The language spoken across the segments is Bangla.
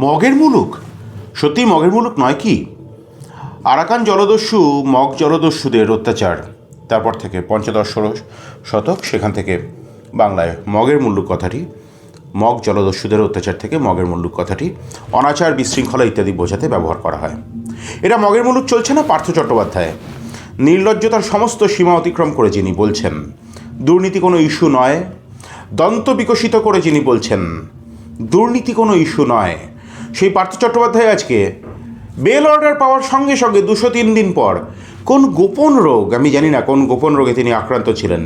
মগের মুলুক? সত্যি মগের মুলুক নয় কি? আরাকান জলদস্যু, মগ জলদস্যুদের অত্যাচার। তারপর থেকে পঞ্চদশ শতক, সেখান থেকে বাংলায় মগের মুল্লুক কথাটি, মগ জলদস্যুদের অত্যাচার থেকে মগের মুল্লুক কথাটি, অনাচার, বিশৃঙ্খলা ইত্যাদি বোঝাতে ব্যবহার করা হয়। এটা মগের মুলুক চলছে না? পার্থ চট্টোপাধ্যায়। নির্লজ্জতার সমস্ত সীমা অতিক্রম করে যিনি বলছেন, দুর্নীতি কোনো ইস্যু নয়। দন্ত বিকশিত করে যিনি বলছেন, দুর্নীতি কোনো ইস্যু নয়। সেই পার্থ চট্টোপাধ্যায় আজকে। বেল অর্ডার পাওয়ার সঙ্গে সঙ্গে দুশো তিন দিন পর, কোন গোপন রোগ, আমি জানি না কোন গোপন রোগে তিনি আক্রান্ত ছিলেন,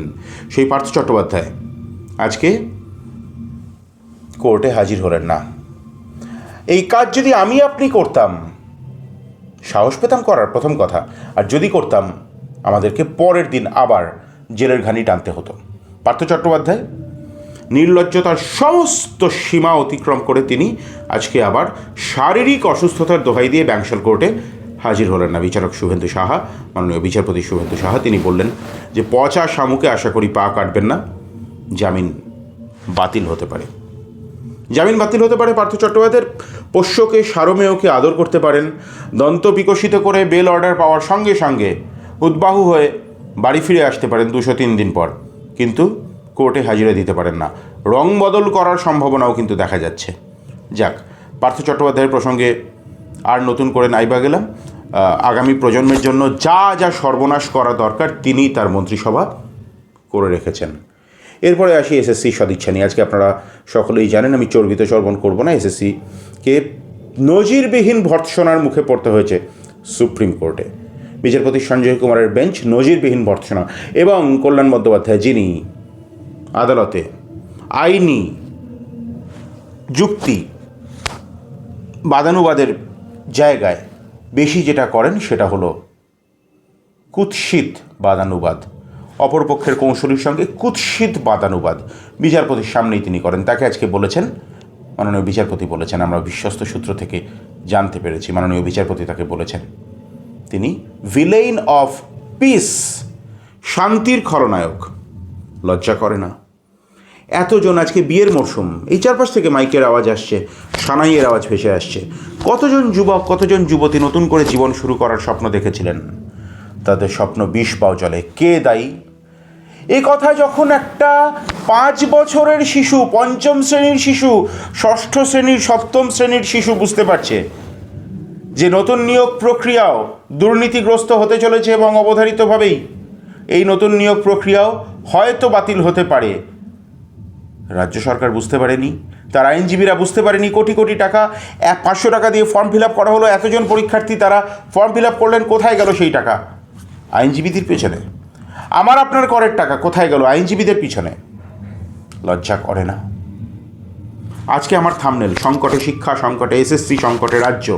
সেই পার্থ চট্টোপাধ্যায় আজকে কোর্টে হাজির হলেন না। এই কাজ যদি আমি আপনি করতাম, সাহস পেতাম করার প্রথম কথা, আর যদি করতাম, আমাদেরকে পরের দিন আবার জেলের ঘানি টানতে হতো। পার্থ চট্টোপাধ্যায় নির্লজ্জতার সমস্ত সীমা অতিক্রম করে তিনি আজকে আবার শারীরিক অসুস্থতার দোহাই দিয়ে ব্যাংশাল কোর্টে হাজির হলেন না। বিচারক শুভেন্দু সাহা, মাননীয় বিচারপতি শুভেন্দু সাহা, তিনি বললেন যে পচা শামুকে আশা করি পা কাটবেন না, জামিন বাতিল হতে পারে। জামিন বাতিল হতে পারে পার্থ চট্টোপাধ্যায়ের। পোষ্যকে, সারমেয়কে আদর করতে পারেন, দন্ত বিকশিত করে বেল অর্ডার পাওয়ার সঙ্গে সঙ্গে উদ্বাহু হয়ে বাড়ি ফিরে আসতে পারেন দুশো তিন দিন পর। কিন্তু কোর্টে হাজিরা দিতে পারেন না। রং বদল করার সম্ভাবনাও কিন্তু দেখা যাচ্ছে। যাক, পার্থ চট্টোপাধ্যায়ের প্রসঙ্গে আর নতুন করে নাইবা গেলাম। আগামী প্রজন্মের জন্য যা যা সর্বনাশ করা দরকার তিনি তার মন্ত্রিসভা করে রেখেছেন। এরপরে আসি এসএসসি সদিচ্ছা নিয়ে। আজকে আপনারা সকলেই জানেন, আমি চর্বিত চর্বণ করব না। এসএসসিকে নজিরবিহীন ভর্ৎসনার মুখে পড়তে হয়েছে সুপ্রিম কোর্টে। বিচারপতি সঞ্জয় কুমারের বেঞ্চ নজিরবিহীন ভর্ৎসনা। এবং কল্যাণ বন্দ্যোপাধ্যায় যিনি আদালতে। আইনি যুক্তি বাদানুবাদের জায়গায় বেশি যেটা করেন সেটা হলো কুৎসিত বাদানুবাদ। অপরপক্ষের কৌশলীর সঙ্গে কুৎসিত বাদানুবাদ। বিচারপতির সামনেই তিনি করেন। তাকে আজকে বলেছেন, মাননীয় বিচারপতি বলেছেন, আমরা বিশ্বস্ত সূত্র থেকে জানতে পেরেছি, মাননীয় বিচারপতি তাকে বলেছেন। তিনি ভিলেইন অফ পিস, শান্তির খলনায়ক। লজ্জা করে না। এতজন আজকে বিয়ের মরশুম। এই চারপাশ থেকে মাইকের আওয়াজ আসছে, সানাইয়ের আওয়াজ ভেসে আসছে। কতজন যুবক, কতজন যুবতী নতুন করে জীবন শুরু করার স্বপ্ন দেখেছিলেন? তাদের স্বপ্ন বিষ পাও চলে। কে দায়ী? এ কথা যখন একটা পাঁচ বছরের শিশু, পঞ্চম শ্রেণির শিশু, ষষ্ঠ শ্রেণির, সপ্তম শ্রেণির শিশু বুঝতে পারছে যে নতুন নিয়োগ প্রক্রিয়াও দুর্নীতিগ্রস্ত হতে চলেছে এবং অবধারিতভাবেই এই নতুন নিয়োগ প্রক্রিয়াও হয়তো বাতিল হতে পারে। রাজ্য সরকার বুঝতে পারেনি, তার আইনজীবীরা বুঝতে পারেনি কোটি কোটি টাকা পাঁচশো টাকা দিয়ে ফর্ম ফিল আপ করা হলো, এতজন পরীক্ষার্থী তারা ফর্ম ফিল আপ করলেন, কোথায় গেল সেই টাকা? আইনজীবীদের পেছনে। আমার আপনার করের টাকা কোথায় গেল? আইনজীবীদের পিছনে। লজ্জা করে না। আজকে আমার থামনেল সংকটে শিক্ষা, সংকটে এসএসসি সংকটে রাজ্য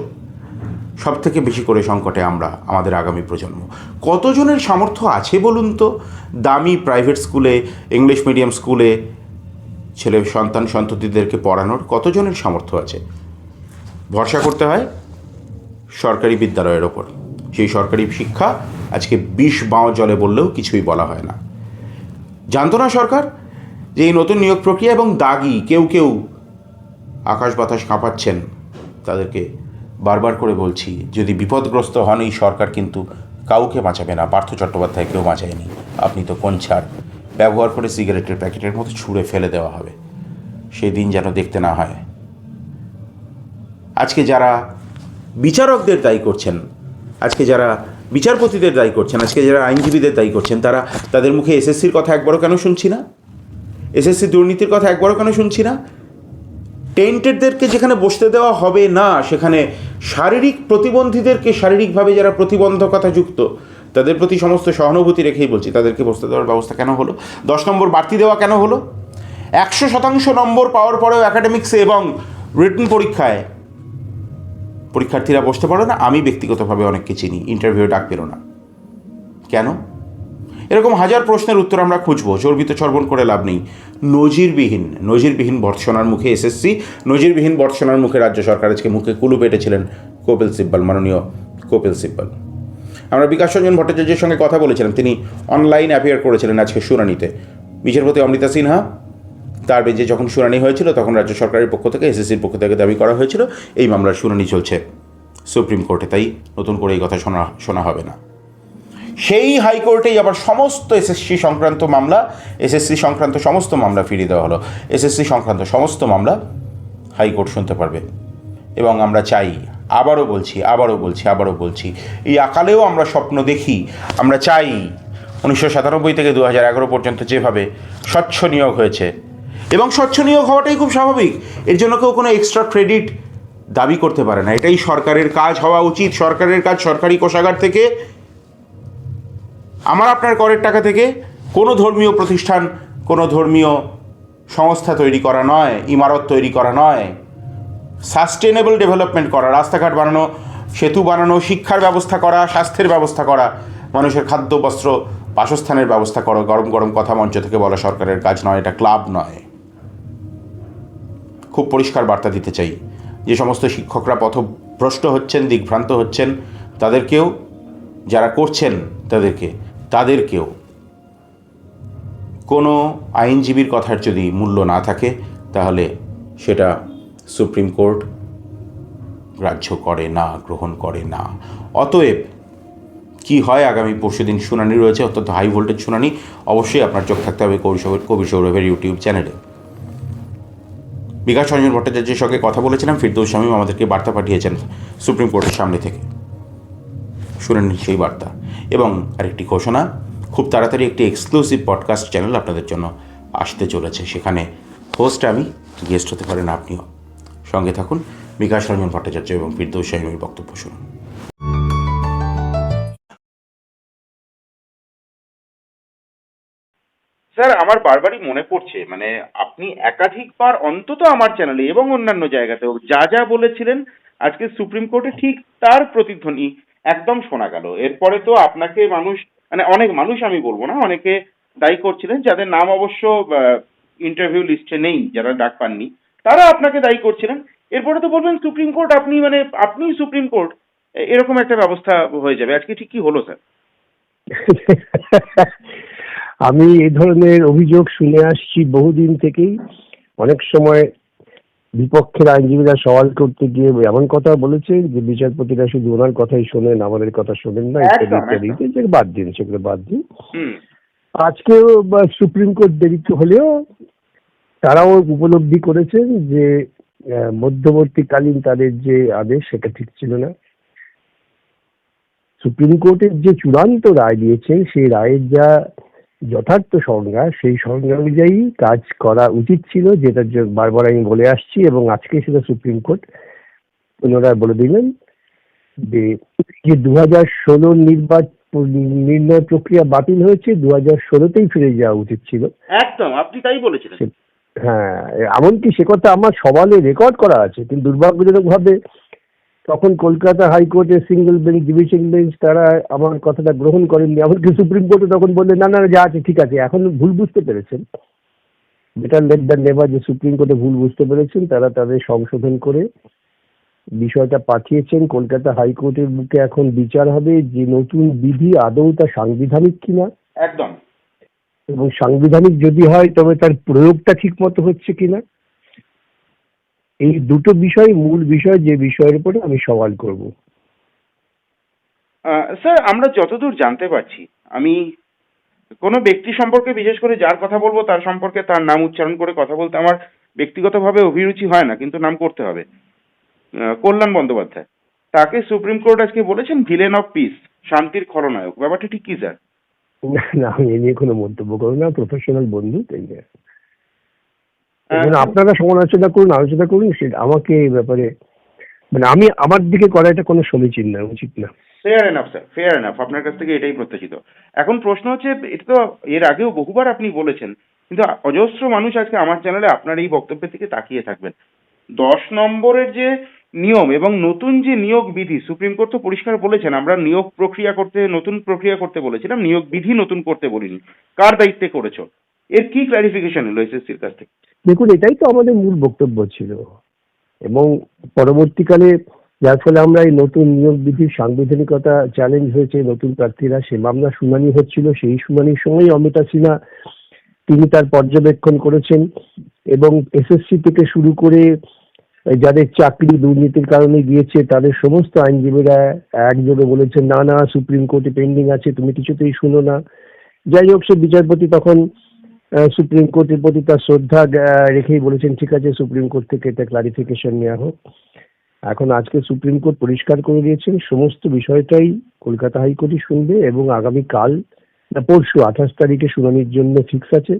সব থেকে বেশি করে সংকটে আমরা, আমাদের আগামী প্রজন্ম। কতজনের সামর্থ্য আছে বলুন তো? দামি প্রাইভেট স্কুলে ইংলিশ মিডিয়াম স্কুলে ছেলে, সন্তান, সন্ততিদেরকে পড়ানোর কতজনের সামর্থ্য আছে? ভরসা করতে হয় সরকারি বিদ্যালয়ের ওপর। সেই সরকারি শিক্ষা আজকে বিষ বাঁও জলে বললেও কিছুই বলা হয় না। জানতো না সরকার যে এই নতুন নিয়োগ প্রক্রিয়া এবং দাগি কেউ কেউ আকাশ বাতাস কাঁপাচ্ছেন, তাদেরকে বারবার করে বলছি, যদি বিপদগ্রস্ত হন এই সরকার কিন্তু কাউকে বাঁচাবে না। পার্থ চট্টোপাধ্যায় কেউ বাঁচায়নি। আপনি তো কোন ছাড় ব্যবহার করে সিগারেটের প্যাকেটের মতো ছুঁড়ে ফেলে দেওয়া হবে। সেই দিন যেন দেখতে না হয়। আজকে যারা বিচারকদের দায়ী করছেন, আজকে যারা বিচারপতিদের দায়ী করছেন, আজকে যারা আইনজীবীদের দায়ী করছেন, তারা তাদের মুখে এসএসসির কথা একবারও কেন শুনছি না? এসএসসি দুর্নীতির কথা একবারও কেন শুনছি না? টেন্টেডদেরকে যেখানে বসতে দেওয়া হবে না, সেখানে শারীরিক প্রতিবন্ধীদেরকে শারীরিকভাবে যারা প্রতিবন্ধকতা যুক্ত তাদের প্রতি সমস্ত সহানুভূতি রেখেই বলছি, তাদেরকে বসতে দেওয়ার ব্যবস্থা কেন হলো? দশ নম্বর বাড়তি দেওয়া কেন হলো? একশো শতাংশ নম্বর পাওয়ার পরেও অ্যাকাডেমিক্সে এবং রিটেন পরীক্ষায় পরীক্ষার্থীরা বসতে পারো না, আমি ব্যক্তিগতভাবে অনেককে চিনি ইন্টারভিউ ডাক পেল না। কেন? এরকম হাজার প্রশ্নের উত্তর আমরা খুঁজবো, চর্বিত চর্বণ করে লাভ নেই। নজিরবিহীন নজিরবিহীন বর্ষণার মুখে এসএসসি নজিরবিহীন বর্ষণার মুখে রাজ্য সরকার আজকে মুখে কুলু পেটেছিলেন কপিল সিব্বল, মাননীয় কপিল সিব্বল। আমরা বিকাশ রঞ্জন ভট্টাচার্যের সঙ্গে কথা বলেছিলাম। তিনি অনলাইন অ্যাপিয়ার করেছিলেন আজকে শুনানিতে। বিচারপতি অমৃতা সিনহা, তার বেঞ্চে যখন শুনানি হয়েছিল, তখন রাজ্য সরকারের পক্ষ থেকে, এসএসসির পক্ষ থেকে দাবি করা হয়েছিল, এই মামলার শুনানি চলছে সুপ্রিম কোর্টে। তাই নতুন করে এই কথা শোনা শোনা হবে না। সেই হাইকোর্টেই আবার সমস্ত এসএসসি সংক্রান্ত মামলা, এসএসসি সংক্রান্ত সমস্ত মামলা ফিরিয়ে দেওয়া হলো। এসএসসি সংক্রান্ত সমস্ত মামলা হাইকোর্ট শুনতে পারবে। এবং আমরা চাই আবারও বলছি আবারও বলছি আবারও বলছি। এই আকালেও আমরা স্বপ্ন দেখি, আমরা চাই উনিশশো সাতানব্বই থেকে দু হাজার এগারো পর্যন্ত যেভাবে স্বচ্ছ নিয়োগ হয়েছে। এবং স্বচ্ছ নিয়োগ হওয়াটাই খুব স্বাভাবিক। এর জন্য কেউ কোনো এক্সট্রা ক্রেডিট দাবি করতে পারে না। এটাই সরকারের কাজ হওয়া উচিত। সরকারের কাজ সরকারি কোষাগার থেকে, আমার আপনার করের টাকা থেকে কোনো ধর্মীয় প্রতিষ্ঠান, কোনো ধর্মীয় সংস্থা তৈরি করা নয়, ইমারত তৈরি করা নয়। সাস্টেনেবল ডেভেলপমেন্ট করা, রাস্তাঘাট বানানো, সেতু বানানো, শিক্ষার ব্যবস্থা করা, স্বাস্থ্যের ব্যবস্থা করা, মানুষের খাদ্য, বস্ত্র, বাসস্থানের ব্যবস্থা করো, গরম গরম কথা মঞ্চ থেকে বলা সরকারের কাজ নয়, এটা ক্লাব নয়। খুব পরিষ্কার বার্তা দিতে চাই, যে সমস্ত শিক্ষকরা পথভ্রষ্ট হচ্ছেন দিগ্ভ্রান্ত হচ্ছেন, তাদেরকেও, যারা করছেন তাদেরকে, তাদেরকেও কোনো আইনজীবীর কথার যদি মূল্য না থাকে, তাহলে সেটা সুপ্রিম কোর্ট গ্রাহ্য করে না, গ্রহণ করে না। অতএব কি হয় আগামী পরশুদিন শুনানি রয়েছে, অত্যন্ত হাই ভোল্টেজ শুনানি, অবশ্যই আপনার চোখ থাকতে হবে কবির সৌরভ কবির সৌরভের ইউটিউব চ্যানেলে বিকাশ রঞ্জন ভট্টাচার্যের সঙ্গে কথা বলেছিলাম, ফিরদৌস শামীম আমাদেরকে বার্তা পাঠিয়েছেন সুপ্রিম কোর্টের সামনে থেকে। শুনেন সেই বার্তা। এবং আরেকটি ঘোষণা, খুব তাড়াতাড়ি একটি এক্সক্লুসিভ পডকাস্ট চ্যানেল আপনাদের জন্য আসতে চলেছে। সেখানে হোস্ট আমি গেস্ট হতে পারেন আপনিও। সঙ্গে থাকুন। বিকাশ রঞ্জন ভট্টাচার্য এবং ফিরদৌস শামীমের বক্তব্য শুনুন। স্যার, আমার বারবারই মনে পড়ছে মানে আপনি একাধিকবার অন্তত আমার চ্যানেলে এবং অন্যান্য জায়গাতেও যা যা বলেছিলেন, আজকে সুপ্রিম কোর্টে ঠিক তার প্রতিধ্বনি একদম শোনা গেল। এরপরে তো আপনাকে মানুষ মানে অনেক মানুষ আমি বলব না, অনেকে দায়ী করছিলেন, যাদের নাম অবশ্য ইন্টারভিউ লিস্টে নেই, যারা ডাক পাননি। তারা আপনাকে দায়ী করছিলেন। এরপরে তো বলবেন সুপ্রিম কোর্ট আপনি মানে আপনি সুপ্রিম কোর্ট এরকম একটা ব্যবস্থা হয়ে যাবে। আজকে ঠিক কি হলো স্যার? আমি এই ধরনের অভিযোগ শুনে আসছি বহুদিন থেকেই। অনেক সময় বিপক্ষের আইনজীবীরা সওয়াল করতে গিয়ে এমন কথা বলেছে যে বিচারপতিরা শুধু ওনার কথাই শোনেন আমাদের কথা শোনেন না ইত্যাদি বাদ দিন সেগুলো বাদ দিন। আজকেও সুপ্রিম কোর্ট দেরিতে হলেও তারাও উপলব্ধি করেছেন যে মধ্যবর্তীকালীন তাদের যে আদেশ সেটা ঠিক ছিল না। সুপ্রিম কোর্টের যে চূড়ান্ত রায় দিয়েছেন সেই রায়ের যা যথার্থ সংজ্ঞা সেই সংজ্ঞা অনুযায়ী কাজ করা উচিত ছিল যেটা বারবার আমি বলে আসছি এবং আজকে সেটা সুপ্রিম কোর্ট পুনরায় বলে দিলেন যে যে দু হাজার ষোলো নির্বাচন নির্ণয় প্রক্রিয়া বাতিল হয়েছে দু হাজার ষোলোতেই ফিরে যাওয়া উচিত ছিল। একদম আপনি তাই বলেছিলেন। হ্যাঁ এমনকি সে কথা আমার সওয়ালে রেকর্ড করা আছে, কিন্তু দুর্ভাগ্যজনকভাবে তখন কলকাতা হাইকোর্টের সিঙ্গেল বেঞ্চ ডিভিশন বেঞ্চ তারা আমার কথাটা গ্রহণ করেননি। এমনকি সুপ্রিম কোর্টে তখন বললেন না না যা আছে, ঠিক আছে। এখন ভুল বুঝতে পেরেছেন। বেটার লেট দ্যান নেভার যে সুপ্রিম কোর্টে ভুল বুঝতে পেরেছেন, তারা তাদের সংশোধন করে বিষয়টা পাঠিয়েছেন। কলকাতা হাইকোর্টের বুকে এখন বিচার হবে যে নতুন বিধি আদৌ তা সাংবিধানিক কিনা। একদম। এবং সাংবিধানিক যদি হয়, তবে তার প্রয়োগটা ঠিক মতো হচ্ছে কিনা? এই দুটো বিষয়, মূল বিষয়, যে বিষয়ের উপরে আমি সওয়াল করব। স্যার, আমরা যতদূর জানতে পারছি, আমি কোনো ব্যক্তি সম্পর্কে, বিশেষ করে যার কথা বলব, তার সম্পর্কে তার নাম উচ্চারণ করে কথা বলতে আমার ব্যক্তিগতভাবে অভিরুচি হয় না, কিন্তু নাম করতে হবে। কল্যাণ বন্দ্যোপাধ্যায়। তাকে সুপ্রিম কোর্ট আজকে বলেছেন, ভিলেন অফ পিস, শান্তির খলনায়ক ব্যাপারটা ঠিক কি, স্যার? না আমি এ নিয়ে কোনো মন্তব্য করব না প্রফেশনাল বন্ধু তাই এবং আপনারা সমালোচনা করুন আলোচনা করুন সেটা আমাকে এই ব্যাপারে মানে আমি আমার দিকে করা এটা কোনো সমীচীন না উচিত না। Fair enough sir fair enough আপনার কাছ থেকে এটাই প্রত্যাশিত। এখন প্রশ্ন হচ্ছে এটা তো এর আগেও বহুবার আপনি বলেছেন কিন্তু অজস্র মানুষ আজকে আমার চ্যানেলে আপনার এই বক্তব্যের দিকে তাকিয়ে থাকবেন। দশ নম্বরের যে নিয়ম এবং নতুন যে নিয়োগ বিধি, সুপ্রিম কোর্ট তো পরিষ্কার বলেছেন, আমরা নিয়োগ প্রক্রিয়া করতে, নতুন প্রক্রিয়া করতে বলেছিলাম, নিয়োগ বিধি নতুন করতে বলিনি। কার দায়িত্বে করেছ? এর কি ক্লারিফিকেশন এলো এসএসসির কাছ থেকে? দেখুন, এটাই তো আমাদের মূল বক্তব্য ছিল। এবং পরবর্তীকালে, যার ফলে আমরা এই নতুন নিয়োগ বিধির সাংবিধানিকতা চ্যালেঞ্জ হয়েছে, নতুন প্রার্থীরা সে মামলা শুনানি হচ্ছিল, সেই শুনানির সময় অমিতা সিনহা, তিনি তার পর্যবেক্ষণ করেছেন। এবং এসএসসি থেকে শুরু করে যাদের চাকরি দুর্নীতির কারণে গিয়েছে, তাদের সমস্ত আইনজীবীরা একযোগে বলেছেন, না না, সুপ্রিম কোর্টে পেন্ডিং আছে, তুমি কিছুতেই শুনো না। যাই হোক, সে বিচারপতি তখন সুপ্রিম কোর্টের প্রতি তার শ্রদ্ধা রেখেই বলেছেন, ঠিক আছে, সুপ্রিম কোর্ট থেকে এটা ক্লারিফিকেশন নেওয়া হোক। এখন আজকে সুপ্রিম কোর্ট পরিষ্কার করে দিয়েছেন সমস্ত বিষয়টাই কলকাতা হাইকোর্টই শুনবে এবং আগামী কাল না, পরশু আঠাশ তারিখে শুনানির জন্য ফিক্স আছে।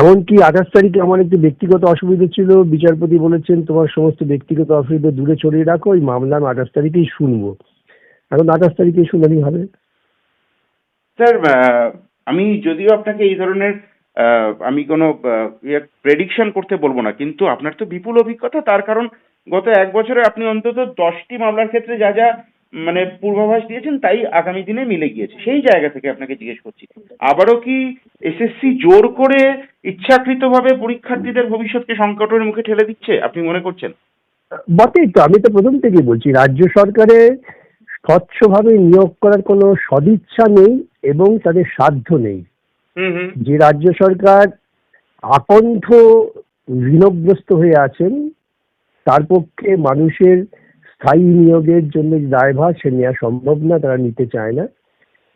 এমনকি আঠাশ তারিখে আমার একটি ব্যক্তিগত অসুবিধা ছিল। বিচারপতি বলেছেন, তোমার সমস্ত ব্যক্তিগত অসুবিধা দূরে ছড়িয়ে রাখো ওই মামলা আমি আঠাশ তারিখেই শুনব। এখন আঠাশ তারিখে শুনানি হবে। স্যার আমি যদিও আপনাকে এই ধরনের আমি কোনো প্রেডিকশন করতে বলব না, কিন্তু আপনার তো বিপুল অভিজ্ঞতা, তার কারণ গত এক বছরে আপনি অন্তত দশটি মামলার ক্ষেত্রে যা যা মানে পূর্বাভাস দিয়েছেন তাই আগামী দিনে মিলে গিয়েছে। সেই জায়গা থেকে আপনাকে জিজ্ঞেস করছি। আবারও কি এসএসসি জোর করে ইচ্ছাকৃতভাবে পরীক্ষার্থীদের ভবিষ্যৎকে সংকটের মুখে ঠেলে দিচ্ছে আপনি মনে করছেন? বটেই তো আমি তো প্রথম থেকেই বলছি রাজ্য সরকারে স্বচ্ছভাবে নিয়োগ করার কোনো সদিচ্ছা নেই এবং তাদের সাধ্য নেই। যে রাজ্য সরকার আকণ্ঠ ঋণগ্রস্ত হয়ে আছেন তার পক্ষে মানুষের স্থায়ী নিয়োগের জন্য দায়ভার সে নেওয়া সম্ভব না, তারা নিতে চায় না।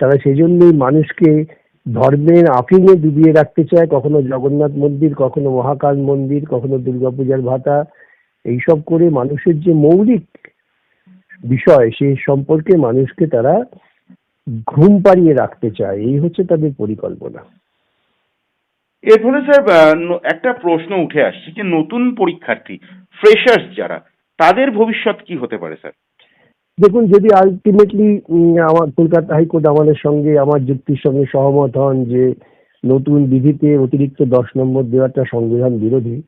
তারা সেই জন্যই মানুষকে ধর্মের আফিংয়ে ডুবিয়ে রাখতে চায়। কখনো জগন্নাথ মন্দির, কখনো মহাকাল মন্দির, কখনো দুর্গাপূজার ভাতা। এইসব করে মানুষের যে মৌলিক বিষয় সেই সম্পর্কে মানুষকে তারা ঘুম পাড়িয়ে রাখতে চায়। এই হচ্ছে তাদের পরিকল্পনা। এর ফলে স্যার একটা প্রশ্ন উঠে আসছে যে নতুন পরীক্ষার্থী ফ্রেশার্স যারা তাদের ভবিষ্যৎ কি হতে পারে স্যার? দেখুন যদি আলটিমেটলি আমার কলকাতা হাইকোর্ট আমাদের সঙ্গে আমার যুক্তির সঙ্গে সহমত হন যে নতুন বিধিতে অতিরিক্ত দশ নম্বর দেওয়াটা সংবিধান বিরোধী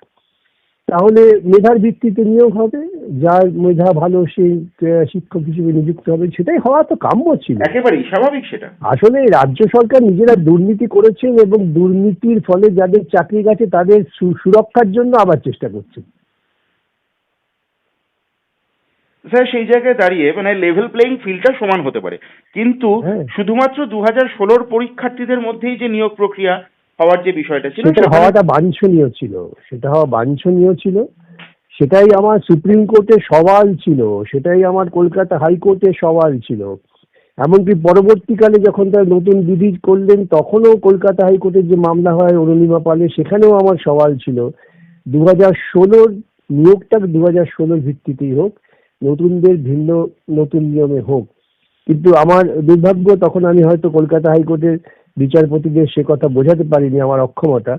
তাহলে মেধার ভিত্তিতে নিয়োগ হবে যার মেধা ভালো সে শিক্ষক হিসেবে নিযুক্ত হবে সেটাই হওয়া তো কাম্য ছিল। একেবারেই স্বাভাবিক সেটা। আসলে রাজ্য সরকার নিজেরা দুর্নীতি করেছেন এবং দুর্নীতির ফলে যাদের চাকরি গেছে তাদের সুরক্ষার জন্য আবার চেষ্টা করছে। স্যার সেই জায়গায় দাঁড়িয়ে মানে লেভেল প্লেইং ফিল্ডটা সমান হতে পারে। কিন্তু হ্যাঁ। শুধুমাত্র দু হাজার ষোলোর পরীক্ষার্থীদের মধ্যেই যে নিয়োগ প্রক্রিয়া হওয়ার যে বিষয়টা ছিল সেটা হওয়াটা বাঞ্ছনীয় ছিল। সেটা হওয়া বাঞ্ছনীয় ছিল। সেটাই আমার সুপ্রিম কোর্টে সওয়াল ছিল। সেটাই আমার কলকাতা হাইকোর্টে সওয়াল ছিল। এমনকি পরবর্তীকালে যখন তার নতুন বিধি করলেন তখনও কলকাতা হাইকোর্টের যে মামলা হয় অরুণিমা পালে সেখানেও আমার সওয়াল ছিল। দু হাজার ষোলোর নিয়োগটা দু হাজার ষোলোর ভিত্তিতেই হোক নতুনদের ভিন্ন নতুন নিয়মে হোক। কিন্তু আমার দুর্ভাগ্য, তখন আমি হয়তো কলকাতা হাইকোর্টের বিচারপতিদের সে কথা বোঝাতে পারিনি আমার অক্ষমতা।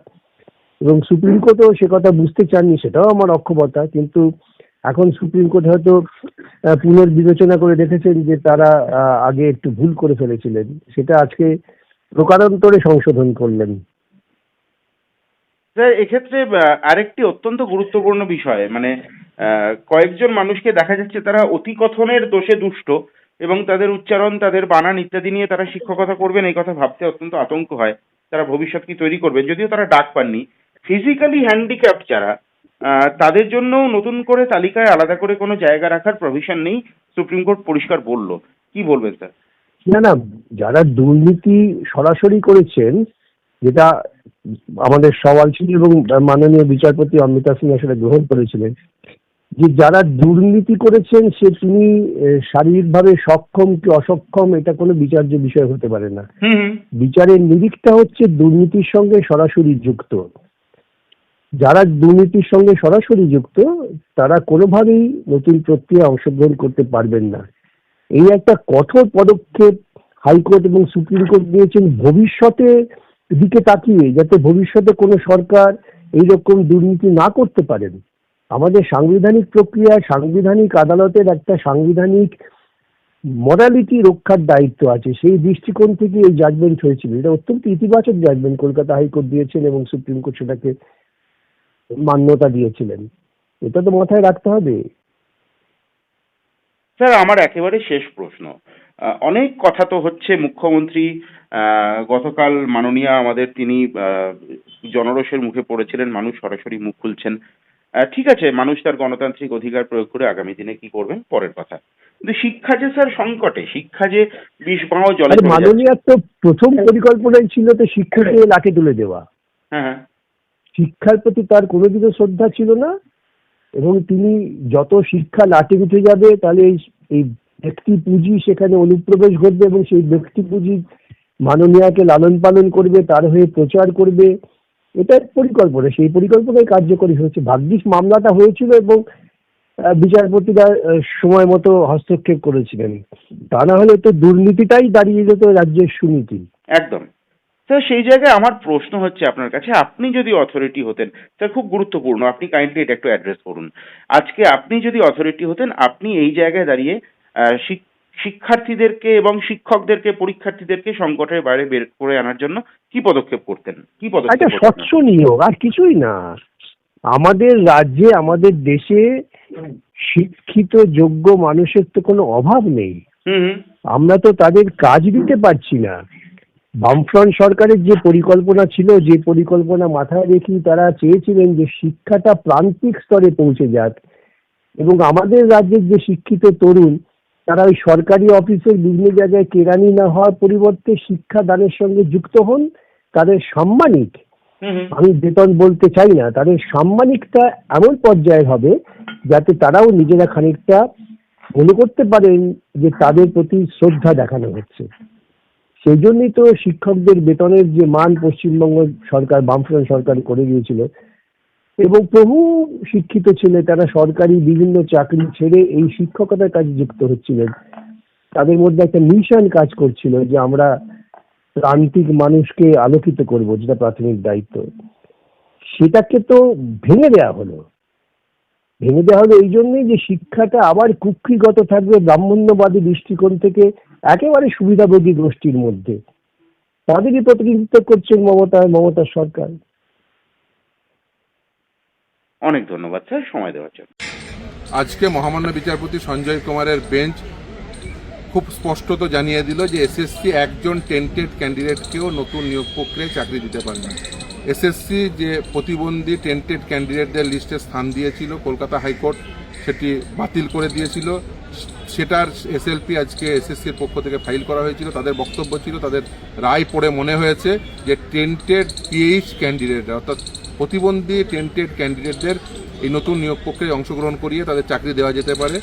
এবং সুপ্রিম কোর্টও সে কথা বুঝতে চাননি, সেটাও আমার অক্ষমতা। কিন্তু এখন সুপ্রিম কোর্ট হয়তো পুনর্বিবেচনা করে দেখেছেন যে তারা আগে একটু ভুল করে ফেলেছিলেন। সেটা আজকে প্রকারান্তরে সংশোধন করলেন। স্যার, এক্ষেত্রে আরেকটি অত্যন্ত গুরুত্বপূর্ণ বিষয় মানে কয়েকজন মানুষকে দেখা যাচ্ছে তারা অতিকথনের দোষে দুষ্ট এবং তাদের উচ্চারণ, তাদের বানান ইত্যাদি নিয়ে তারা শিক্ষকতা করবেন, এই কথা ভাবতে অত্যন্ত আতঙ্ক হয়। তারা ভবিষ্যৎ কি তৈরি করবে? যদিও তারা ডাক পাননি। ফিজিক্যালি হ্যান্ডিক্যাপ্ট যারা তাদের জন্য নতুন করে তালিকায় আলাদা করে কোনো জায়গা রাখার প্রভিশন নেই, সুপ্রিম কোর্ট পরিষ্কার বলল। কি বলবেন, স্যার? না না, যারা দুর্নীতি সরাসরি করেছেন যেটা আমাদের সওয়াল ছিল এবং মাননীয় বিচারপতি অমৃতা সিং আসলে গ্রহণ করেছিলেন যে যারা দুর্নীতি করেছেন সে তিনি শারীরিকভাবে সক্ষম কি অসক্ষম এটা কোনো বিচার্য বিষয় হতে পারে না। বিচারের নিরিখটা হচ্ছে দুর্নীতির সঙ্গে সরাসরি যুক্ত। যারা দুর্নীতির সঙ্গে সরাসরি যুক্ত তারা কোনোভাবেই নতুন প্রক্রিয়া অংশগ্রহণ করতে পারবেন না। এই একটা কঠোর পদক্ষেপ হাইকোর্ট এবং সুপ্রিম কোর্ট নিয়েছেন ভবিষ্যতে দিকে তাকিয়ে যাতে ভবিষ্যতে কোনো সরকার এইরকম দুর্নীতি না করতে পারেন আমাদের সাংবিধানিক প্রক্রিয়া, সাংবিধানিক আদালতের একটা সাংবিধানিক মরালিটি রক্ষার দায়িত্ব আছে। সেই দৃষ্টিকোণ থেকে এই জাজমেন্ট হয়েছিল। এটা অত্যন্ত ইতিবাচক জাজমেন্ট কলকাতা হাইকোর্ট দিয়েছেন এবং সুপ্রিম কোর্ট সেটাকে মান্যতা দিয়েছিলেন। এটা তো মাথায় রাখতে হবে। স্যার আমার একেবারে শেষ প্রশ্ন। অনেক কথা তো হচ্ছে মুখ্যমন্ত্রী গতকাল মাননীয়া আমাদের তিনি আহ, জনরোষের মুখে পড়েছিলেন মানুষ সরাসরি মুখ খুলছেন। ঠিক আছে মানুষ তার গণতান্ত্রিক অধিকার প্রয়োগ করে আগামী দিনে কি করবেন? পরের কথা। কিন্তু শিক্ষা যে স্যার সংকটে শিক্ষা যে বিষ বাঁও জলে মাননীয় তো প্রথম পরিকল্পনাই ছিল তো শিক্ষককে লাঠি তুলে দেওয়া। হ্যাঁ হ্যাঁ। শিক্ষার প্রতি তার কোনোদিনও শ্রদ্ধা ছিল না। এবং তিনি যত শিক্ষা লাটে উঠে যাবে, তাহলে এই ব্যক্তি পুঁজি সেখানে অনুপ্রবেশ ঘটবে এবং সেই ব্যক্তি পুঁজি মাননীয়াকে লালন পালন করবে, তার হয়ে প্রচার করবে। এটা পরিকল্পনা। সেই পরিকল্পনায় কার্যকরী হয়েছে। ভাগ্যিস মামলাটা হয়েছিল এবং বিচারপতিরা সময় মতো হস্তক্ষেপ করেছিলেন। তা না হলে তো দুর্নীতিটাই দাঁড়িয়ে যেত রাজ্যের সুনীতি। একদম। স্যার সেই জায়গায় আমার প্রশ্ন হচ্ছে আপনার কাছে আপনি যদি অথরিটি হতেন স্যার খুব গুরুত্বপূর্ণ আপনি কাইন্ডলি এটা একটু অ্যাড্রেস করুন। আজকে আপনি যদি অথরিটি হতেন আপনি এই জায়গায় দাঁড়িয়ে শিক্ষার্থীদেরকে এবং শিক্ষকদেরকে পরীক্ষার্থীদেরকে সংকটের বাইরে বের করে আনার জন্য কি পদক্ষেপ করতেন? কি পদক্ষেপ করতেন স্বচ্ছ নিয়োগ আর কিছুই না। আমাদের রাজ্যে আমাদের দেশে শিক্ষিত যোগ্য মানুষের তো কোনো অভাব নেই। আমরা তো তাদের কাজ দিতে পারছি না। বামফ্রন্ট সরকারের যে পরিকল্পনা ছিল যে পরিকল্পনা মাথায় রেখে তারা চেয়েছিলেন যে শিক্ষাটা প্রান্তিক স্তরে পৌঁছে যাক। এবং আমাদের রাজ্যের যে শিক্ষিত তরুণ তারা ওই সরকারি অফিসের বিভিন্ন জায়গায় কেরানি না হওয়ার পরিবর্তে শিক্ষাদানের সঙ্গে যুক্ত হন তাদের সাম্মানিক আমি বেতন বলতে চাই না তাদের সাম্মানিকটা এমন পর্যায়ে হবে যাতে তারাও নিজেরা খানিকটা মনে করতে পারেন যে তাদের প্রতি শ্রদ্ধা দেখানো হচ্ছে। সেই জন্যই তো শিক্ষকদের বেতনের যে মান পশ্চিমবঙ্গ সরকার, বামফ্রন্ট সরকার করে দিয়েছিল। এবং বহু শিক্ষিত ছেলে, তারা সরকারি বিভিন্ন চাকরি ছেড়ে এই শিক্ষকতার কাজে যুক্ত হচ্ছিলেন। তাদের মধ্যে একটা মিশন কাজ করছিল যে আমরা প্রান্তিক মানুষকে আলোকিত করব, যেটা প্রাথমিক দায়িত্ব। সেটাকে তো ভেঙে দেওয়া হলো। ভেঙে দেওয়া হলো এই জন্যই যে শিক্ষাটা আবার কুক্ষিগত থাকবে ব্রাহ্মণ্যবাদী দৃষ্টিকোণ থেকে একেবারে সুবিধাভোগী গোষ্ঠীর মধ্যে। তাদেরই প্রতিনিধিত্ব করছেন মমতা মমতার সরকার। অনেক ধন্যবাদ স্যার সময় দেওয়ার জন্য। আজকে মহামান্য বিচারপতি সঞ্জয় কুমারের বেঞ্চ খুব স্পষ্টত জানিয়ে দিল যে এসএসসি একজন টেন্টেড ক্যান্ডিডেটকেও নতুন নিয়োগ প্রক্রিয়ায় চাকরি দিতে পারে না। এসএসসি যে প্রতিবন্ধী টেন্টেড ক্যান্ডিডেটদের লিস্টে স্থান দিয়েছিল কলকাতা হাইকোর্ট সেটি বাতিল করে দিয়েছিল। সেটার এসএলপি আজকে এসএসসির পক্ষ থেকে ফাইল করা হয়েছিল। তাদের বক্তব্য ছিল, তাদের রায় পড়ে মনে হয়েছে যে টেন্টেড পিএইচ ক্যান্ডিডেট অর্থাৎ প্রতিবন্ধী টেন্টেড ক্যান্ডিডেটদের এই নতুন নিয়োগ প্রক্রিয়ায় অংশগ্রহণ করিয়ে তাদের চাকরি দেওয়া যেতে পারে।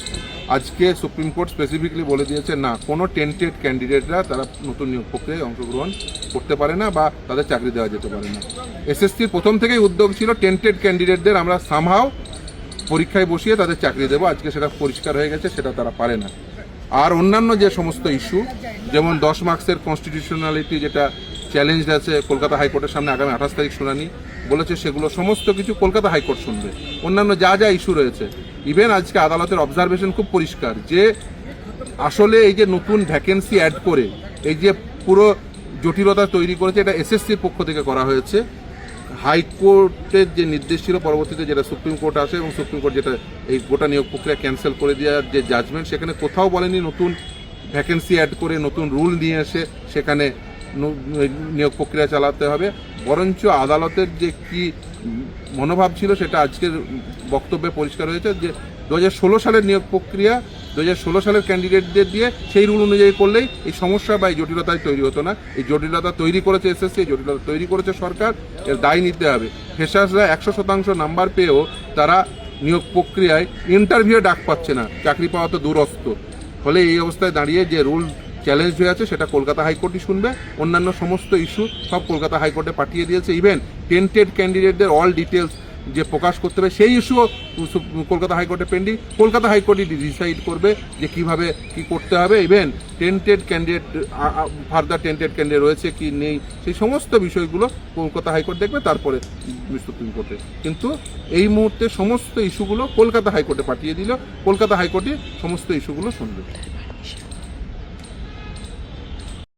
আজকে সুপ্রিম কোর্ট স্পেসিফিকলি বলে দিয়েছে, না, কোনো টেন্টেড ক্যান্ডিডেটরা তারা নতুন নিয়োগ প্রক্রিয়ায় অংশগ্রহণ করতে পারে না বা তাদের চাকরি দেওয়া যেতে পারে না। এসএসসির প্রথম থেকেই উদ্যোগ ছিল টেন্টেড ক্যান্ডিডেটদের আমরা সামহাও পরীক্ষায় বসিয়ে তাদের চাকরি দেবো। আজকে সেটা পরিষ্কার হয়ে গেছে, সেটা তারা পারে না। আর অন্যান্য যে সমস্ত ইস্যু যেমন দশ মার্কসের কনস্টিটিউশনালিটি যেটা চ্যালেঞ্জ আছে কলকাতা হাইকোর্টের সামনে আগামী আঠাশ তারিখ শুনানি বলেছে, সেগুলো সমস্ত কিছু কলকাতা হাইকোর্ট শুনবে। অন্যান্য যা যা ইস্যু রয়েছে। ইভেন আজকে আদালতের অবজারভেশন খুব পরিষ্কার যে আসলে এই যে নতুন ভ্যাকেন্সি অ্যাড করে, এই যে পুরো জটিলতা তৈরি করেছে, এটা এসএসসির পক্ষ থেকে করা হয়েছে। হাইকোর্টের যে নির্দেশ ছিল পরবর্তীতে যেটা সুপ্রিম কোর্ট আসে এবং সুপ্রিম কোর্ট যেটা এই গোটা নিয়োগ প্রক্রিয়া ক্যান্সেল করে দেওয়ার যে জাজমেন্ট সেখানে কোথাও বলেনি নতুন ভ্যাকেন্সি অ্যাড করে, নতুন রুল নিয়ে এসে সেখানে নিয়োগ প্রক্রিয়া চালাতে হবে। বরঞ্চ আদালতের যে কি মনোভাব ছিল সেটা আজকের বক্তব্যে পরিষ্কার হয়েছে যে দু হাজার ষোলো সালের নিয়োগ প্রক্রিয়া দু ষোলো সালের ক্যান্ডিডেটদের দিয়ে সেই রুল অনুযায়ী করলেই এই সমস্যা বা এই জটিলতায় তৈরি হতো না। এই জটিলতা তৈরি করেছে এসএসসি এই জটিলতা তৈরি করেছে সরকার, এর দায় নিতে হবে। ফেসার্সরা একশো শতাংশ নাম্বার পেয়েও তারা নিয়োগ প্রক্রিয়ায় ইন্টারভিউ ডাক পাচ্ছে না। চাকরি পাওয়া তো দূরস্থ ফলে এই অবস্থায় দাঁড়িয়ে যে রুল চ্যালেঞ্জ হয়ে আছে, সেটা কলকাতা হাইকোর্টই শুনবে। অন্যান্য সমস্ত ইস্যু সব কলকাতা হাইকোর্টে পাঠিয়ে দিয়েছে। ইভেন টেন্টেড ক্যান্ডিডেটদের অল ডিটেলস যে প্রকাশ করতে হবে, সেই ইস্যুও কলকাতা হাইকোর্টে পেন্ডিং কলকাতা হাইকোর্টই ডিসাইড করবে যে কীভাবে কি করতে হবে। Even tainted candidate further tainted candidate রয়েছে কি নেই, সেই সমস্ত বিষয়গুলো কলকাতা হাইকোর্ট দেখবে, তারপরে সুপ্রিম কোর্টে। কিন্তু এই মুহূর্তে সমস্ত ইস্যুগুলো কলকাতা হাইকোর্টে পাঠিয়ে দিল। কলকাতা হাইকোর্টে সমস্ত ইস্যুগুলো শুনবে।